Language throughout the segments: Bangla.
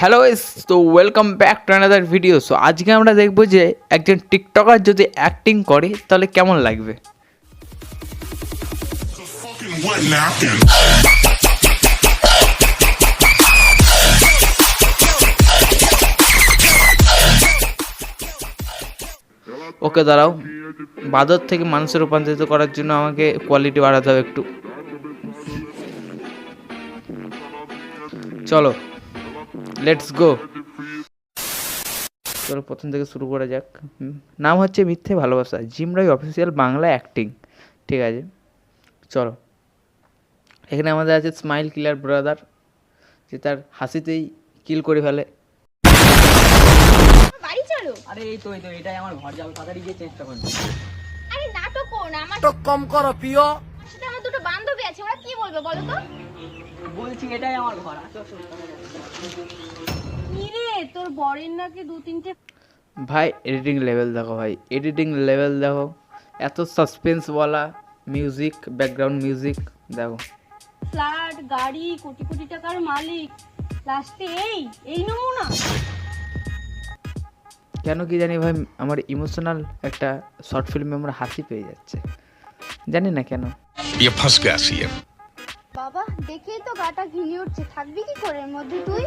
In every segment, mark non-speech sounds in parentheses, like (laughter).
হ্যালো তো welcome back to another video so আজকে আমরা দেখব যে একজন টিকটকার যদি অ্যাক্টিং করে, তাহলে কেমন লাগবে? ওকে দাঁড়াও। বাদর থেকে মানুষে রূপান্তরিত করার জন্য আমাকে কোয়ালিটি বাড়াতে হবে একটু। চলো। লেটস গো চলো প্রথম থেকে শুরু করা যাক। নাম হচ্ছে মিথ্যে ভালোবাসা। Jim Rai official Bangla acting ঠিক আছে? চলো। এখানে আমাদের আছে স্মাইল কিলার ব্রাদার যে তার হাসিতেই কিল করে ফেলে। বাড়ি চলো। আরে এই তো এই তো এটাই আমার ঘর যাও তাড়াতাড়ি গিয়ে চেষ্টা করব আরে নাটক করো না আমার তো কম করো প্রিয় আমার দুটো বান্ধবী আছে ওরা কি বলবে বলো তো? ভাই এডিটিং লেভেল দেখো ভাই এডিটিং লেভেল দেখো। এত সাসপেন্স বলা মিউজিক ব্যাকগ্রাউন্ড মিউজিক দেখো। ফ্ল্যাট গাড়ি কোটি কোটি টাকার মালিক লাস্টে এই এই নমুনা। কেন কি জানি ভাই আমার ইমোশনাল একটা শর্ট ফিল্মে আমার হাসি পেয়ে যাচ্ছে। জানি না কেন। ফার্স্ট ক্লাস ইয়ার বাবা দেখেই তো গাটা ঘিলি উঠছে। থাকবি কি করে এর মধ্যে তুই?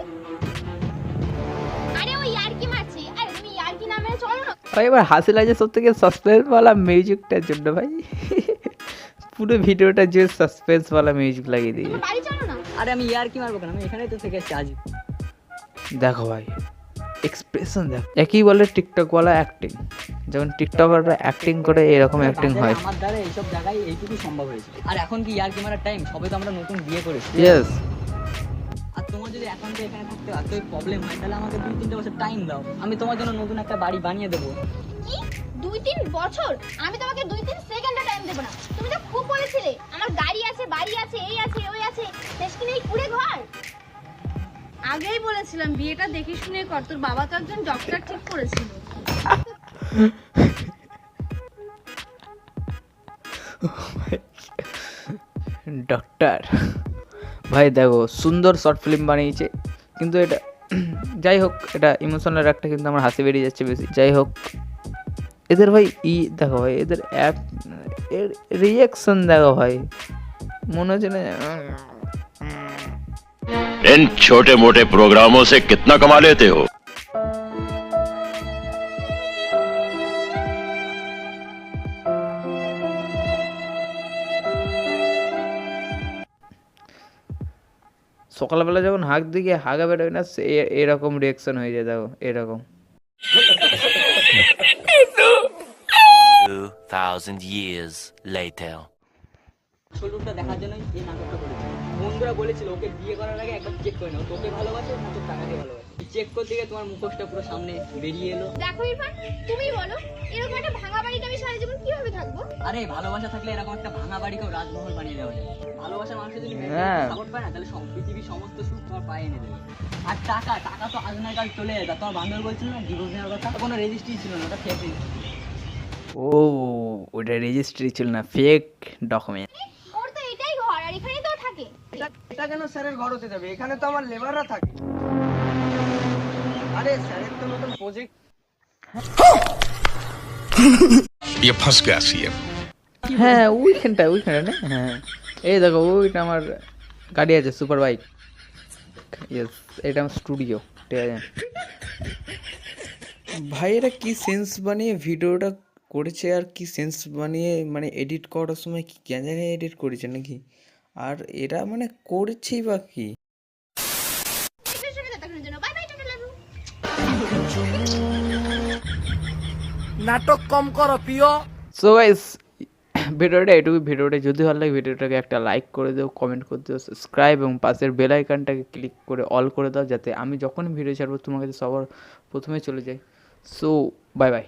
আরে ওই ইয়ার্কি মারছি। আরে তুমি ইয়ার্কি না মেরে চলো না। ভাই এবার হাসি লাগছে সব থেকে সাসপেন্সওয়ালা মিউজিকটার জন্য ভাই। পুরো ভিডিওটা যে সাসপেন্সওয়ালা মিউজিক লাগিয়ে দিয়ে। বাড়ি চলো না। আরে আমি ইয়ার কি মারবো কেন? আমি এখানেই তো থেকে এসেছি আজ দেখো ভাই এক্সপ্রেশন দেখো। একই বলে টিকটক টিকটকওয়ালা অ্যাক্টিং যখন টিকটকাররা অ্যাক্টিং করে এরকম অ্যাক্টিং হয়। আমার দ্বারা এইসব জায়গায় এইটুকু সম্ভব হয়েছে। আর এখন কি ইয়ার কি মারার টাইম সবে তো আমরা নতুন বিয়ে করেছি। ইয়েস আর তোমার যদি এখন তো এখানে থাকতে এতই প্রবলেম হয় তাহলে আমাকে দুই তিনটে বছর টাইম দাও। আমি তোমার জন্য নতুন একটা বাড়ি বানিয়ে দেবো। কি? দুই তিন বছর? আমি তোমাকে দুই তিন সেকেন্ডও টাইম দেবো না। তুমি তো খুব বলেছিলে আমার গাড়ি আছে বাড়ি আছে এই আছে ওই আছে। শেষ কি নেই? কুড়ে ঘর। আগেই বলেছিলাম বিয়েটা দেখে শুনে কর। তোর বাবা তো একজন ডক্টর ঠিক করেছিল। (laughs) ডক্টর ভাই দেখো সুন্দর শর্ট ফিল্ম বানিয়েছে কিন্তু এটা যাই হোক এটা ইমোশনাল একটা কিন্তু আমার হাসি বেরিয়ে যাচ্ছে বেশি যাই হোক এদের ভাই ই দেখো ভাই এদের অ্যাপ এর রিয়াকশন দেখো ভাই মনে হচ্ছে না इन छोटे मोटे प्रोग्रामों से कितना कमा लेते हो সকালবেলা যখন হাঁক দিকে হাগা বেরোয় না সে এরকম রিয়াকশন হয়ে যায় দেখো এরকম। 2,000 years later. ছোটটা দেখার জন্য এই নাটকটা করেছি বন্ধুরা বলেছিল ওকে বিয়ে করার আগে একবার চেক করে নাও তোকে ভালোবাসে তোর টাকাকে ভালোবাসে। চেক করতে গিয়ে তোমার মুখোশটা পুরো সামনে বেরিয়ে এলো। দেখো ইরফান তুমি বলো এরকম একটা ভাঙা বাড়িতে আমি সারা জীবন কীভাবে থাকব? আরে ভালোবাসা থাকলে এরকম একটা ভাঙা বাড়িকেও রাজমহল বানিয়ে দেওয়া যায় ভালোবাসা মানুষের যদি হ্যাঁ। সাপোর্ট পায় না তাহলে সব পৃথিবীর সমস্ত সুখ তোমার পায়ে এনে দেবে। আর টাকা টাকা তো আজ না কাল চলে যেত তোমার বান্ধব বলছিল না ডিভোর্স নেওয়ার কথা কোনো রেজিস্ট্রি ছিল না ওটা ফেক ও ওটা রেজিস্ট্রি ছিল না ফেক ডকুমেন্ট ওর তো এটাই ঘর আর এখানেই তো থাকে। এটা কেন স্যারের ঘর হতে যাবে? এখানে তো আমার লেবাররা থাকে। (laughs) ये फंस गया सीएम হ্যাঁ ওইখানটা ওইখানটা না হ্যাঁ এই দেখো ওইটা আমার গাড়ি আছে সুপার বাইক ইয়েস এটা আমার স্টুডিও ঠিক আছে ভাই এরা কি সেন্স বানিয়ে ভিডিওটা করেছে আর কি সেন্স বানিয়ে মানে এডিট করার সময় কি গ্যাঞ্জানে এডিট করেছে নাকি আর এরা মানে করছেই বা কি নাটক কম করো, প্রিয়। সো গাইস ভিডিওটা এটুকু, ভিডিওটা যদি ভালো লাগে, ভিডিওটাকে একটা লাইক করে দাও কমেন্ট করে দাও সাবস্ক্রাইব এবং পাশের বেল আইকনটাকে ক্লিক করে অল করে দাও, যাতে আমি যখন ভিডিও ছাড়বো, তোমার কাছে সবার প্রথমে চলে যায় সো বাই বাই